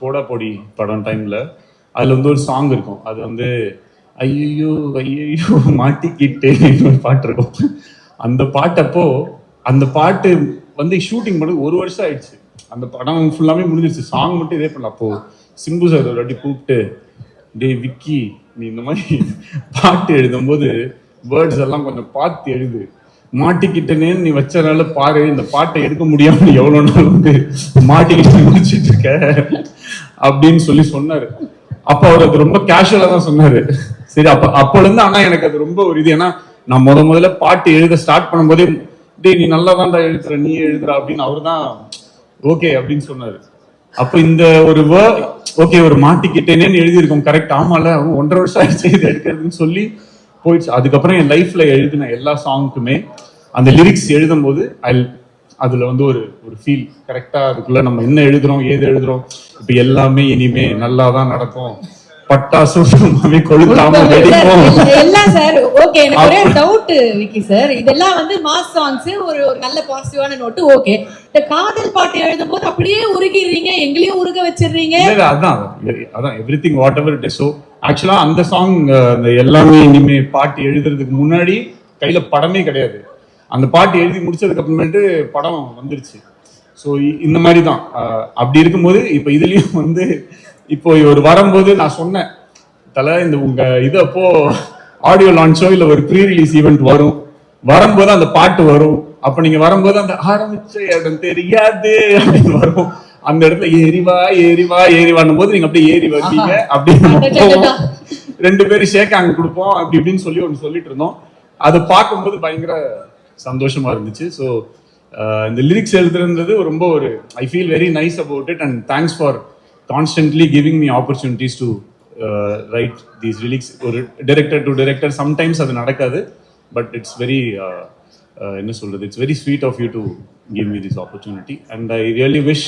போடா பொடி படம் டைம்ல அதுல வந்து ஒரு சாங் இருக்கும். அது வந்து ஐயோ ஐயோ மாட்டிக்கிட்டு ஒரு பாட்டு இருக்கும். அந்த பாட்டப்போ அந்த பாட்டு வந்து ஷூட்டிங் பண்ணி ஒரு வருஷம் ஆயிடுச்சு. அந்த படம் ஃபுல்லாமே முடிஞ்சிருச்சு. சாங் மட்டும் இதே பண்ணல அப்போ சிம்பு சார் ஒரு வாட்டி கூப்பிட்டு டேய் விக்கி நீ இந்த மாதிரி பாட்டு எழுதும்போது வேர்ட்ஸ் எல்லாம் கொஞ்சம் பார்த்து எழுது. மாட்டிக்கிட்டனேன்னு நீ வச்சனால பாரு இந்த பாட்டை எடுக்க முடியாம எவ்வளோ நாள் வந்து மாட்டிக்கிட்டு முடிச்சிட்டு இருக்க? அப்படின்னு சொல்லி சொன்னாரு. அப்ப அவர் அது ரொம்ப கேஷுவலா தான் சொன்னாரு. சரி அப்ப அப்பல இருந்து ஆனா எனக்கு அது ரொம்ப ஒரு இது. ஏன்னா நான் முத முதல்ல பாட்டு எழுத ஸ்டார்ட் பண்ணும்போதே டேய் நீ நல்லா தான்டா எழுதுற நீ எழுதுற அப்படின்னு அவர் தான் ஓகே அப்படின்னு சொன்னாரு. அப்ப இந்த ஒரு ஓகே ஒரு மாட்டிக்கிட்டேனேன்னு எழுதியிருக்கோம் கரெக்ட் ஆமால ஒன்றரை வருஷம் ஆயிடுச்சு இது எடுக்கிறதுன்னு சொல்லி போயிடுச்சு. அதுக்கப்புறம் என் லைஃப்ல எழுதின எல்லா சாங்க்குமே அந்த லிரிக்ஸ் எழுதும் போது ஐ அதுல வந்து ஒரு ஒரு ஃபீல் கரெக்டா அதுக்குள்ள நம்ம என்ன எழுதுறோம் ஏது எழுதுறோம் இப்ப எல்லாமே இனிமே நல்லா தான் நடக்கும் பட்டாசும் சும்மாவே கொளுத்தாம வெடிப்போம் எல்லாம் சார் ஓகே எனக்கு ஒரே டவுட் விக்கி சார் இதெல்லாம் வந்து மாஸ் சாங்ஸ் ஒரு ஒரு நல்ல பாசிட்டிவான நோட்டு ஓகே இந்த காதல் பாட்டு எழுதும் போது அப்படியே உருகிடுறீங்க எங்களையும் உருக வச்சிடுறீங்க. அதான். அதான் everything whatever it is so ஆக்சுவலா அந்த சாங் அந்த எல்லாமே இனிமே பாட்டு எழுதுறதுக்கு முன்னாடி கையில படமே கிடையாது. அந்த பாட்டு எழுதி முடிச்சதுக்கு அப்புறமேட்டு படம் வந்துருச்சு. ஸோ இந்த மாதிரி தான் அப்படி இருக்கும்போது இப்போ இதுலயும் வந்து இப்போ ஒரு வரும்போது நான் சொன்னேன் தல இந்த உங்க இது அப்போ ஆடியோ லான்ச்சோ இல்ல ஒரு ப்ரீ ரிலீஸ் ஈவெண்ட் வரும். வரும்போது அந்த பாட்டு வரும். அப்ப நீங்க வரும்போது அந்த ஆரம்பிச்ச இடம் தெரியாது அப்படின்னு வரும். அந்த இடத்துல ஏறிவா ஏறிவா ஏறிவான்னும் போது நீங்க அப்படியே ஏறி வருவீங்க போவோம். ரெண்டு பேரும் ஷேக் அங்க கொடுப்போம் அப்படி இப்படின்னு சொல்லி ஒன்று சொல்லிட்டு இருந்தோம். அதை பார்க்கும்போது பயங்கர சந்தோஷமா இருந்துச்சு. ஸோ இந்த லிரிக்ஸ் எழுதுறது ரொம்ப ஒரு I feel very nice about it and thanks for constantly giving me opportunities to write these lyrics ஒரு டிரெக்டர் டு டிரெக்டர் சம்டைம்ஸ் அது நடக்காது பட் இட்ஸ் வெரி என்ன சொல்றது? It's very sweet of you to give me this opportunity and I really wish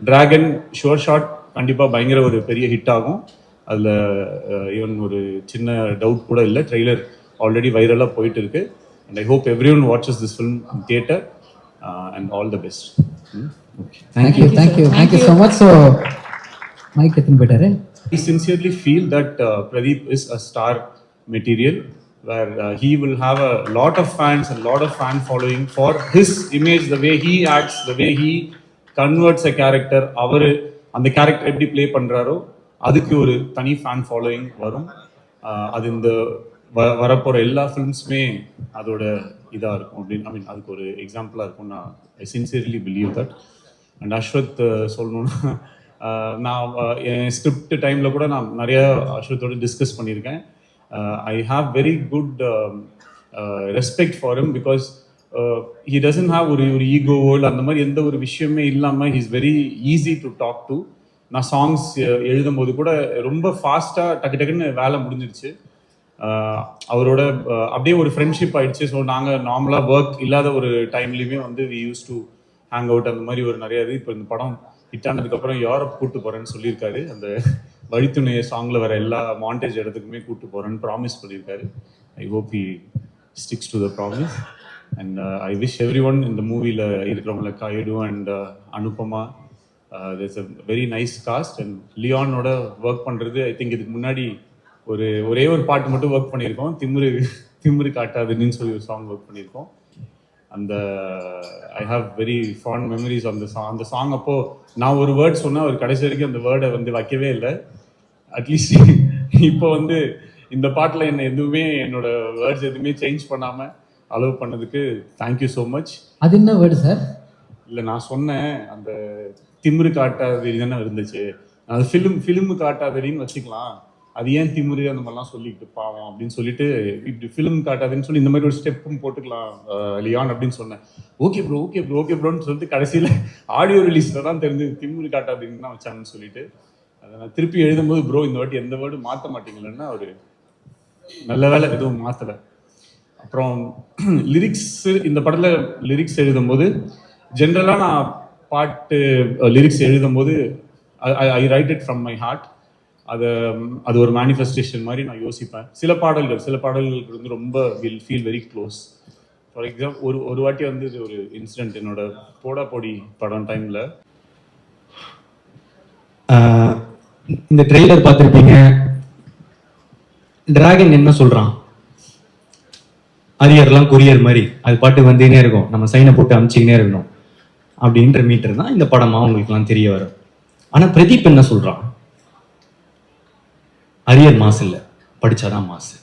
Dragon sure shot கண்டிப்பாக பயங்கர ஒரு பெரிய hit ஆகும். அதில் ஈவன் ஒரு சின்ன டவுட் கூட இல்லை. ட்ரெய்லர் ஆல்ரெடி வைரலாக போயிட்டு இருக்கு. And I hope everyone watches this film in theater. Uh, and all the best. Hmm? Okay. Thank, thank, you, thank you, thank you, thank you so much. So, Mike, I better. We sincerely feel that uh, Pradeep is a star material where uh, he will have a lot of fans, a lot of fan following for his image, the way he acts, the way he converts a character, அவர் அந்த character எப்படி play பண்ணுறாரோ அதுக்கு ஒரு தனி fan following வரும் அது இந்த வ- வரப்போற எல்லா ஃபிலிம்ஸுமே அதோட இதாக இருக்கும். அப்படின்னு ஐ மீன் அதுக்கு ஒரு எக்ஸாம்பிளாக இருக்கும் நான் I sincerely believe that and Ashwath சொல்லணும்னா நான் என் ஸ்கிரிப்ட் டைமில் கூட நான் நிறைய அஸ்வத்தோடு டிஸ்கஸ் பண்ணியிருக்கேன். I have very good respect for him because he doesn't have ஒரு ஒரு ஈகோவோ இல்லை அந்த மாதிரி எந்த ஒரு விஷயமே இல்லாமல் he's very easy to talk to நான் சாங்ஸ் எழுதும் போது கூட ரொம்ப ஃபாஸ்ட்டாக டக்கு டக்குன்னு வேலை முடிஞ்சிருச்சு. அவரோட அப்படியே ஒரு ஃப்ரெண்ட்ஷிப் ஆயிடுச்சு. ஸோ நாங்கள் நார்மலாக ஒர்க் இல்லாத ஒரு டைம்லையுமே வந்து we used to hang out அந்த மாதிரி ஒரு நிறைய இது. இப்போ இந்த படம் ஹிட் ஆனதுக்கப்புறம் யூரோப் கூட்டு போகிறேன்னு சொல்லியிருக்காரு. அந்த வழித்துணை சாங்கில் வர எல்லா மாண்டேஜ் இடத்துக்குமே கூட்டு போகிறேன்னு ப்ராமிஸ் பண்ணியிருக்காரு. I hope he sticks to the promise and I wish everyone இந்த மூவியில் இருக்கிறவங்கள Kayadu and Anupama there's very nice cast and லியானோட work பண்ணுறது ஐ திங்க் இதுக்கு முன்னாடி ஒரு ஒரே ஒரு பாட்டு மட்டும் ஒர்க் பண்ணியிருக்கோம். திமிரு திமிரு காட்டாதுன்னு சொல்லி ஒரு சாங் ஒர்க் பண்ணியிருக்கோம். அந்த I have very fond memories அந்த சாங் அந்த சாங் அப்போ நான் ஒரு வேர்ட் சொன்னா அவர் கடைசி வரைக்கும் அந்த வேர்டை வந்து வைக்கவே இல்லை. அட்லீஸ்ட் இப்போ வந்து இந்த பாட்டில் என்ன எதுவுமே என்னோட வேர்ட்ஸ் எதுவுமே சேஞ்ச் பண்ணாம அலோவ் பண்ணதுக்கு தேங்க்யூ ஸோ மச் ಅದು என்ன வேர்டு சார் இல்லை நான் சொன்னேன் அந்த திமிரு காட்டாதடி தானே இருந்துச்சு. அது ஃபிலிம் ஃபிலிமு காட்டாதடின்னு வச்சுக்கலாம். அது ஏன் திமிரு அந்த மாதிரிலாம் சொல்லிட்டு பாவம் அப்படின்னு சொல்லிட்டு இப்படி ஃபிலிம் காட்டாதுன்னு சொல்லி இந்த மாதிரி ஒரு ஸ்டெப்பும் போட்டுக்கலாம் லியான் அப்படின்னு சொன்னேன். Okay bro okay bro okay ப்ரோன்னு சொல்லிட்டு கடைசியில் ஆடியோ ரிலீஸில் தான் தெரிஞ்சு திமிரு காட்டாதுன்னு தான் வச்சாங்கன்னு சொல்லிட்டு அதை நான் திருப்பி எழுதும்போது ப்ரோ இந்த வாட்டி எந்த வேர்டு மாற்ற மாட்டீங்களேன்னா அவர் நல்ல வேலை எதுவும் மாற்றலை அப்புறம் லிரிக்ஸ் இந்த படத்தில் லிரிக்ஸ் எழுதும்போது ஜென்ரலாக நான் பாட்டு லிரிக்ஸ் எழுதும்போது I write it from my heart அதை அது ஒரு மேனிஃபெஸ்டேஷன் மாதிரி நான் யோசிப்பேன். சில பாடல்கள் சில பாடல்களுக்கு வந்து ரொம்ப will feel very close for example ஒரு ஒரு வாட்டி வந்து இது ஒரு இன்சிடென்ட் என்னோட போடா போடி படம் டைமில் இந்த ட்ரெய்லர் பார்த்துருப்பீங்க. டிராகன் என்ன சொல்கிறான் அரியர்லாம் கொரியர் மாதிரி. அது பாட்டு வந்துனே இருக்கும். நம்ம சைனை போட்டு அமிச்சிக்கினே இருக்கணும். அப்படின்ற மீட்டர் தான் இந்த படமாக உங்களுக்குலாம் தெரிய வரும். ஆனால் பிரதீப் என்ன சொல்கிறான் அரியர் மாசு இல்லை. படித்தாதான் மாசு.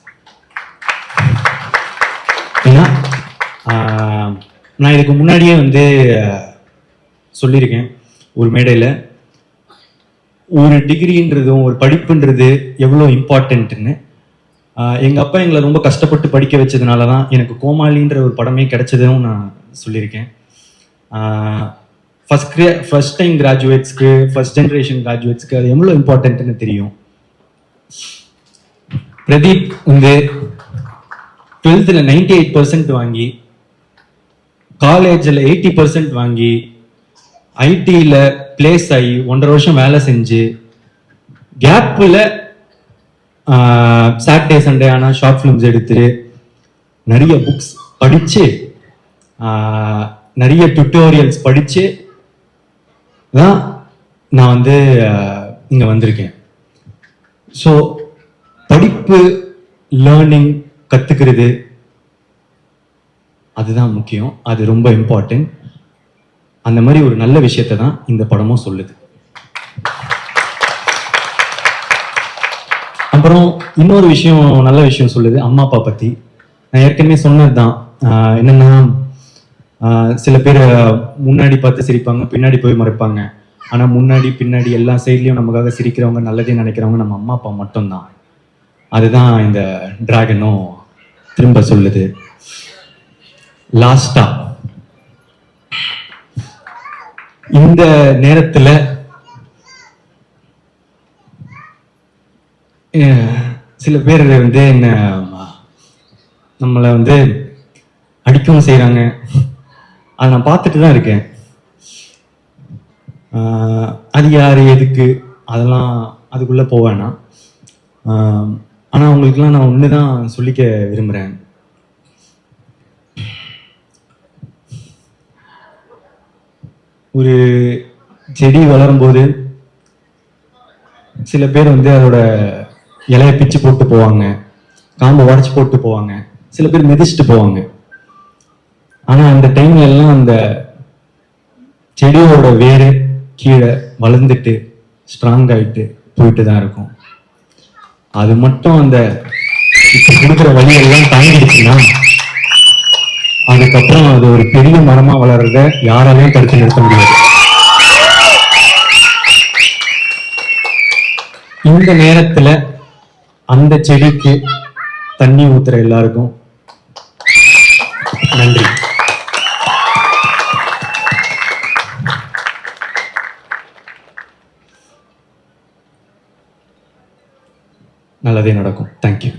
ஏன்னா நான் இதுக்கு முன்னாடியே வந்து சொல்லியிருக்கேன். ஒரு மேடையில் ஒரு டிகிரின்றதும் ஒரு படிப்புன்றது எவ்வளோ இம்பார்ட்டன்ட்னு. எங்கள் அப்பா எங்களை ரொம்ப கஷ்டப்பட்டு படிக்க வச்சதுனால தான் எனக்கு கோமாளின்ற ஒரு படமே கிடைச்சதும் நான் சொல்லியிருக்கேன். ஃபஸ்ட் கிரே ஃபஸ்ட் டைம் கிராஜுவேட்ஸ்க்கு ஃபஸ்ட் ஜென்ரேஷன் கிராஜுவேட்ஸ்க்கு அது எவ்வளோ இம்பார்ட்டன்ட்னு தெரியும். பிரதீப் வந்து டுவெல்த்தில் நைன்டி எயிட் பர்சன்ட் வாங்கி காலேஜில் எயிட்டி பர்சன்ட் வாங்கி ஐடியில் பிளேஸ் ஆகி ஒன்றரை வருஷம் வேலை செஞ்சு கேப்பில் சாட்டர்டே சண்டே ஆனால் ஷார்ட் ஃபிலிம்ஸ் எடுத்து நிறைய புக்ஸ் படித்து நிறைய டுட்டோரியல்ஸ் படித்து தான் நான் வந்து இங்கே வந்திருக்கேன். ஸோ படிப்பு லேர்னிங் கற்றுக்கிறது அதுதான் முக்கியம். அது ரொம்ப இம்பார்ட்டன்ட் அந்த மாதிரி ஒரு நல்ல விஷயத்தை தான் இந்த படமும் சொல்லுது. அப்புறம் இன்னொரு விஷயம் நல்ல விஷயம் சொல்லுது. அம்மா அப்பா பற்றி நான் ஏற்கனவே சொன்னது தான் என்னன்னா சில பேர் முன்னாடி பார்த்து சிரிப்பாங்க பின்னாடி போய் மறைப்பாங்க. ஆனா முன்னாடி பின்னாடி எல்லா சைட்லேயும் நமக்காக சிரிக்கிறவங்க நல்லதே நினைக்கிறவங்க நம்ம அம்மா அப்பா மட்டும்தான். அதுதான் இந்த டிராகனும் திரும்ப சொல்லுது. லாஸ்டா இந்த நேரத்துல அஹ், சில பேர் வந்து என்ன நம்மளை வந்து அடிக்கவும் செய்கிறாங்க அதை நான் பார்த்துட்டு தான் இருக்கேன். அது யார் எதுக்கு? அதெல்லாம் அதுக்குள்ளே போக வேணாம். அவங்களுக்குலாம் நான் ஒன்று தான் சொல்லிக்க விரும்புகிறேன் ஒரு செடி வளரும்போது சில பேர் வந்து அதோட இலையை பிச்சு போட்டு போவாங்க. காம்பை உடச்சி போட்டு போவாங்க. சில பேர் மிதிச்சுட்டு போவாங்க. ஆனால் அந்த டைம்ல எல்லாம் அந்த செடியோட வேறு கீழே வளர்ந்துட்டு ஸ்ட்ராங் ஆகிட்டு போயிட்டு தான் இருக்கும். அது மட்டும் அந்த இப்ப கொடுக்குற வழியெல்லாம் தாங்கிடுச்சுன்னா அதுக்கப்புறம் அது ஒரு பெரிய மரமா வளர்றத யாராலையும் தடுத்து நிறுத்த முடியாது. இந்த நேரத்துல அந்த செடிக்கு தண்ணி ஊத்துற எல்லாருக்கும் நன்றி. நல்லதே நடக்கும். தேங்க்யூ